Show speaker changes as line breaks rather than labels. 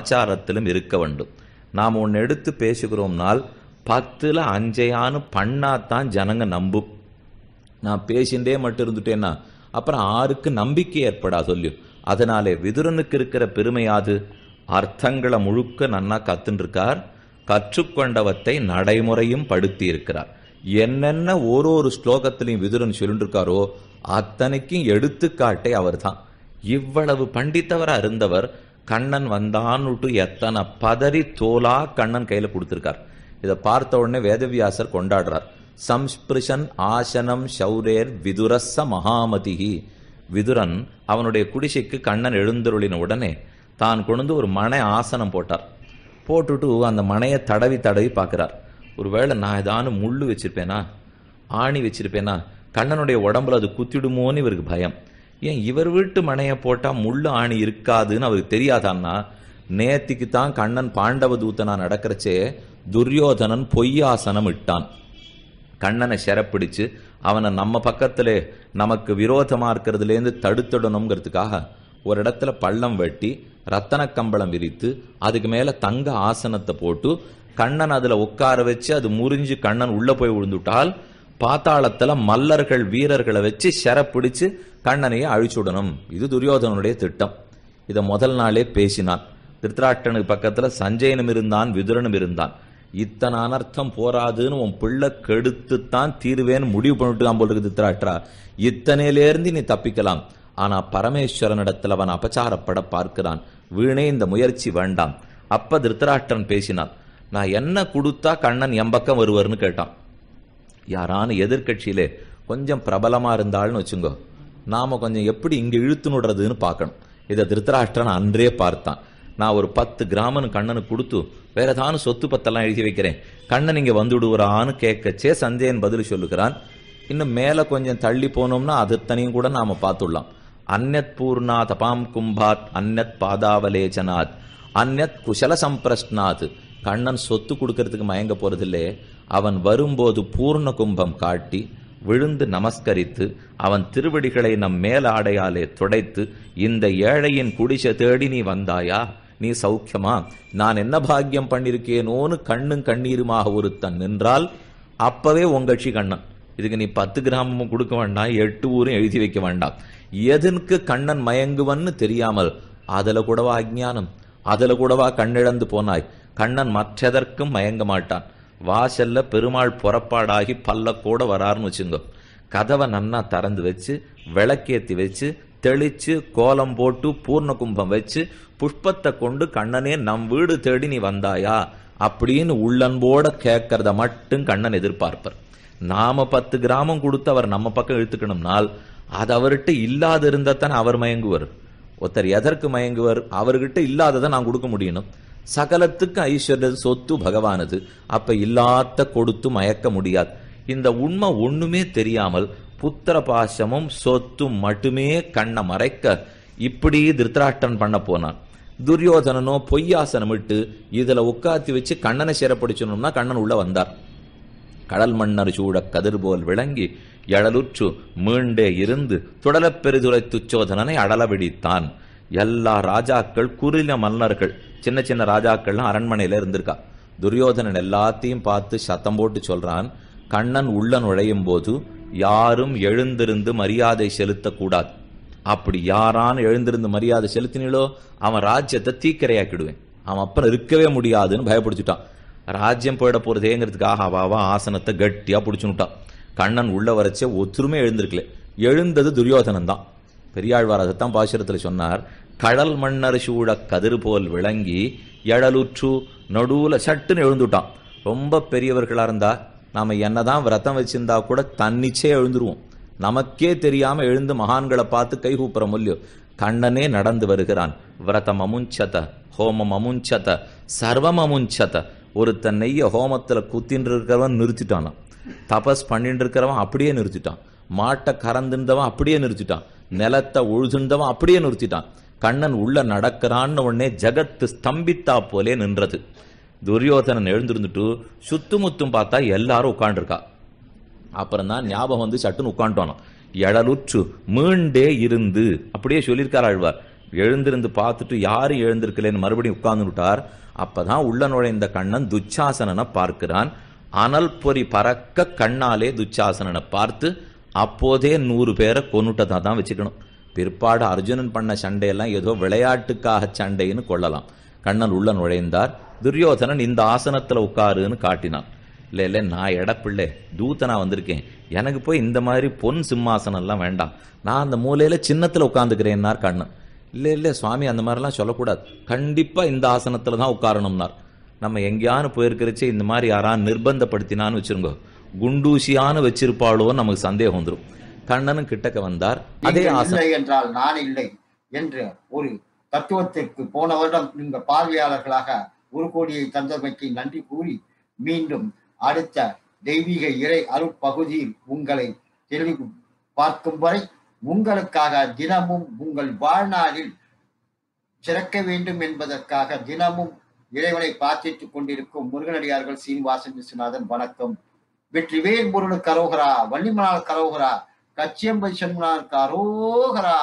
ஆச்சாரத்திலும் இருக்க வேண்டும். நாம் ஒன்று எடுத்து பேசுகிறோம்னால் பத்தில் அஞ்சையான்னு பண்ணாதான் ஜனங்க நம்பும் நான் பேசிண்டே மட்டும் இருந்துட்டேன்னா அப்புறம் ஆருக்கு நம்பிக்கை ஏற்படா சொல்லியும் அதனாலே விதுரனுக்கு இருக்கிற பெருமையாது அர்த்தங்களை முழுக்க நன்னா கத்துன்னு இருக்கார் கற்றுக்கொண்டவத்தை நடைமுறையும் படுத்தி இருக்கிறார் என்னென்ன ஒரு ஒரு ஸ்லோகத்திலையும் விதுரன் சொல்லிருக்காரோ இருக்காரோ அத்தனைக்கும் எடுத்துக்காட்டே அவர்தான். இவ்வளவு பண்டித்தவராக இருந்தவர் கண்ணன் வந்தான்னுட்டு எத்தனை பதறி தோலா கண்ணன் கையில கொடுத்திருக்கார். இதை பார்த்த உடனே வேதவியாசர் கொண்டாடுறார். சம்ஸ்பிருஷன் ஆசனம் ஷௌரேர் விதுரஸ மகாமதிகி விதுரன் அவனுடைய குடிசைக்கு கண்ணன் எழுந்தருளின உடனே தான் கொண்டு ஒரு மனை ஆசனம் போட்டார். போட்டுட்டு அந்த மனையை தடவி தடவி பார்க்கிறார். ஒருவேளை நான் ஏதானு முள்ளு வச்சிருப்பேனா? ஆணி வச்சிருப்பேனா? கண்ணனுடைய உடம்புல அது குத்திடுமோன்னு இவருக்கு பயம். ஏன் இவர் வீட்டு மனையை போட்டா முள்ளு ஆணி இருக்காதுன்னு அவருக்கு தெரியாதான்னா? நேத்திக்கு தான் கண்ணன் பாண்டவ தூத்தனா நடக்கிறச்சே துரியோதனன் பொய்யாசனம் இட்டான். கண்ணனை சிறப்பிடிச்சு அவனை நம்ம பக்கத்தில் நமக்கு விரோதமா இருக்கிறதுலேருந்து தடுத்துடணுங்கிறதுக்காக ஒரு இடத்துல பள்ளம் வெட்டி ரத்தன கம்பளம் விரித்து அதுக்கு மேல தங்க ஆசனத்தை போட்டு கண்ணன் அதுல உட்கார வச்சு அது முறிஞ்சு கண்ணன் உள்ள போய் விழுந்துட்டால் பாத்தாளத்துல மல்லர்கள் வீரர்களை வச்சு செர பிடிச்சு கண்ணனையை அழிச்சுடணும் இது துரியோதனனுடைய திட்டம். இதை முதல் நாளே பேசினான். திருத்தராட்டனுக்கு பக்கத்துல சஞ்சயனும் இருந்தான் விதுரனும் இருந்தான். இத்தனை அனர்த்தம் போராதுன்னு உன் பிள்ளை கெடுத்துத்தான் தீருவேன்னு முடிவு பண்ணிட்டு போல் இருக்கு திருத்தராட்டரா. இத்தனையிலேருந்து நீ தப்பிக்கலாம். ஆனா பரமேஸ்வரனிடத்தில் அவன் அபச்சாரப்பட பார்க்கிறான். வீணே இந்த முயற்சி வேண்டாம். அப்ப திருத்தராட்டன் பேசினான். நான் என்ன கொடுத்தா கண்ணன் என் பக்கம் கேட்டான். யாரான எதிர்க்கட்சியிலே கொஞ்சம் பிரபலமா இருந்தாள்னு வச்சுங்கோ. நாம கொஞ்சம் எப்படி இங்க இழுத்துனுடுறதுன்னு பார்க்கணும். இதை திருத்தராஷ்டிரன் அன்றே பார்த்தான். நான் ஒரு பத்து கிராமன் கண்ணனுக்கு கொடுத்து வேற ஏதாவது சொத்து பத்தெல்லாம் எழுதி வைக்கிறேன். கண்ணன் இங்க வந்துடுவாரான்னு கேட்கச்சே சந்தேகன் பதில் சொல்லுகிறான். இன்னும் மேல கொஞ்சம் தள்ளி போனோம்னா அதுத்தனையும் கூட நாம பார்த்துடலாம். அந்நத் பூர்ணா தபாம் கும்பாத் அந்நத் பாதாவலேச்சனாத் அந்நத் குஷல சம்பிரஷ்னாத். கண்ணன் சொத்து கொடுக்கறதுக்கு மயங்க போறதில்லே அவன் வரும்போது பூர்ண கும்பம் காட்டி விழுந்து நமஸ்கரித்து அவன் திருவடிகளை நம் மேலாடையாலே துடைத்து இந்த ஏழையின் குடிசை தேடி நீ வந்தாயா? நீ சௌக்கியமா? நான் என்ன பாக்கியம் பண்ணிருக்கேனோன்னு கண்ணும் கண்ணீருமாக ஒருத்தன் நின்றால் அப்பவே உங்கட்சி கண்ணன். இதுக்கு நீ பத்து கிராமமும் கொடுக்க வேண்டாம் எட்டு ஊரும் எழுதி வைக்க வேண்டாம். எதற்கு கண்ணன் மயங்குவன்னு தெரியாமல் அதுல கூடவா அஜ்ஞானம்? அதுல கூடவா கண்ணிழந்து போனாய்? கண்ணன் மற்றதற்கும் மயங்க மாட்டான். வாசல்ல பெருமாள் புறப்பாடாகி பல்லக்கோட வராருன்னு வச்சுங்க. கதவை நன்னா திறந்து வச்சு விளக்கேத்தி வச்சு தெளிச்சு கோலம் போட்டு பூர்ண கும்பம் வச்சு புஷ்பத்தை கொண்டு கண்ணனே நம் வீடு தேடி நீ வந்தாயா? அப்படின்னு உள்ளன்போட கேட்கறத மட்டும் கண்ணன் எதிர்பார்ப்பார். நாம பத்து கிராமம் கொடுத்து அவர் நம்ம பக்கம் இழுத்துக்கணும்னால் அது அவர்கிட்ட இல்லாத இருந்தாத்தானே அவர் மயங்குவர். ஒருத்தர் எதற்கு மயங்குவர்? அவர்கிட்ட இல்லாததை நான் கொடுக்க முடியணும். சகலத்துக்கு ஐஸ்வர்ய சொத்து பகவானது. அப்ப இல்லாத கொடுத்து மயக்க முடியாது. இந்த உண்மை ஒண்ணுமே தெரியாமல் புத்திர பாசமும் சொத்தும் மட்டுமே கண்ணை மறைக்க இப்படி திருத்தராஷ்டன் பண்ண போனான். துரியோதனனோ பொய்யாசனம் விட்டு இதுல உட்காத்தி வச்சு கண்ணனை சிறப்பிடிச்சணும்னா கண்ணன் உள்ள வந்தார். கடல் மன்னர் சூட கதிர் போல் விளங்கி எழலுற்று மீண்டே இருந்து துடலப் பெரிதுரை துச்சோதனனை அடல விடித்தான். எல்லா ராஜாக்கள் குறுநில மன்னர்கள். சின்ன சின்ன ராஜாக்கள்லாம் அரண்மனையில இருந்திருக்கா. துரியோதனன் எல்லாத்தையும் பார்த்து சத்தம் போட்டு சொல்றான் கண்ணன் உள்ள நுழையும் போது யாரும் எழுந்திருந்து மரியாதை செலுத்தக்கூடாது. அப்படி யாரான எழுந்திருந்து மரியாதை செலுத்தினீங்களோ அவன் ராஜ்யத்தை தீக்கிரையாக்கிடுவேன். அவன் அப்புறம் இருக்கவே முடியாதுன்னு பயப்படுத்திட்டான். ராஜ்யம் போயிட போறதேங்கிறதுக்காக அவாவா ஆசனத்தை கட்டியா பிடிச்சுட்டான் கண்ணன் உள்ள வரைச்சே ஒத்துருமே எழுந்திருக்கல. எழுந்தது துரியோதனன் தான். பெரியாழ்வார் அதைத்தான் பாசுரத்தில் சொன்னார். கடல் மன்னர் சூட கதிர் போல் விளங்கி எழலுற்று நடுவுல சட்டுன்னு எழுந்துட்டான். ரொம்ப பெரியவர்களா இருந்தா நாம என்னதான் விரதம் வச்சிருந்தா கூட தன்னிச்சே எழுந்துருவோம். நமக்கே தெரியாம எழுந்து மகான்களை பார்த்து கை கூப்புற முடியும் கண்ணனே நடந்து வருகிறான். விரதம் அமுஞ்சத ஹோமம் அமுஞ்சத சர்வம் அமுஞ்சத. ஒருத்தன் நெய்ய ஹோமத்துல குத்தின்னு இருக்கிறவன் நிறுத்திட்டானான் தபஸ் பண்ணிட்டு இருக்கிறவன் அப்படியே நிறுத்திட்டான். மாட்டை கறந்துன்றவன் அப்படியே நிறுத்திட்டான். நிலத்தை உழுதுண்டவன் அப்படியே நிறுத்திட்டான். கண்ணன் உள்ள நடக்கிறான்னு உடனே ஜகத்து ஸ்தம்பித்தா போலே நின்றது. துரியோதனன் எழுந்திருந்துட்டு சுத்தமுத்தும் பார்த்தா எல்லாரும் உட்காண்டிருக்கா அப்புறம் தான் ஞாபகம் வந்து சட்டுன்னு உட்காந்துட்டோம் எழலுற்று மீண்டே இருந்து அப்படியே சொல்லியிருக்கார் ஆழ்வார். எழுந்திருந்து பார்த்துட்டு யாரும் எழுந்திருக்கலன்னு மறுபடியும் உட்கார்ந்துட்டார் அப்பதான் உள்ள நுழைந்த கண்ணன் துச்சாசனனை பார்க்கிறான். அனல் பொறி பறக்க கண்ணாலே துச்சாசனனை பார்த்து அப்போதே நூறு பேரை கொன்னுட்டதா தான் வச்சுக்கணும். பிற்பாடு அர்ஜுனன் பண்ண சண்டையெல்லாம் ஏதோ விளையாட்டுக்காக சண்டைன்னு கொள்ளலாம். கண்ணன் உள்ள நுழைந்தார். துரியோதனன் இந்த ஆசனத்துல உட்காருன்னு காட்டினான். இல்லை இல்லை நான் இடப்பிள்ளை தூத்தனா வந்திருக்கேன். எனக்கு போய் இந்த மாதிரி பொன் சிம்மாசனம்லாம் வேண்டாம். நான் அந்த மூலையில சின்னத்துல உட்காந்துக்கிறேன்னார் கண்ணன். இல்லை இல்லை சுவாமி அந்த மாதிரிலாம் சொல்லக்கூடாது. கண்டிப்பாக இந்த ஆசனத்தில் தான் உட்காரணும்னார். நம்ம எங்கேயானு போயிருக்கிறச்சே இந்த மாதிரி யாரான்னு நிர்பந்தப்படுத்தினான்னு வச்சிருங்கோ. குண்டூசியான்னு வச்சிருப்பாளோன்னு நமக்கு சந்தேகம் வந்துடும் கண்ணனும் கிட்டக்க வந்தார். அதே
இல்லை என்றால் நான் இல்லை என்ற ஒரு தத்துவத்திற்கு போன வருடம் நீங்க பார்வையாளர்களாக ஒரு கோடியை தந்தமைக்கு நன்றி கூறி மீண்டும் அடுத்த தெய்வீக இறை அருட்பகுதியில் உங்களை தெளிவு பார்க்கும் வரை உங்களுக்காக தினமும் உங்கள் வாழ்நாளில் சிறக்க வேண்டும் என்பதற்காக தினமும் இறைவனை பிரார்த்தித்துக் கொண்டிருக்கும் முருகனடியார்கள் சீனிவாசன் விஸ்வநாதன் வணக்கம். வெற்றிவேல் முருகனுக்கு கரோகரா வள்ளிமலால் கரோகரா கச்சியம்பதி சண்முனார் கரோகரா.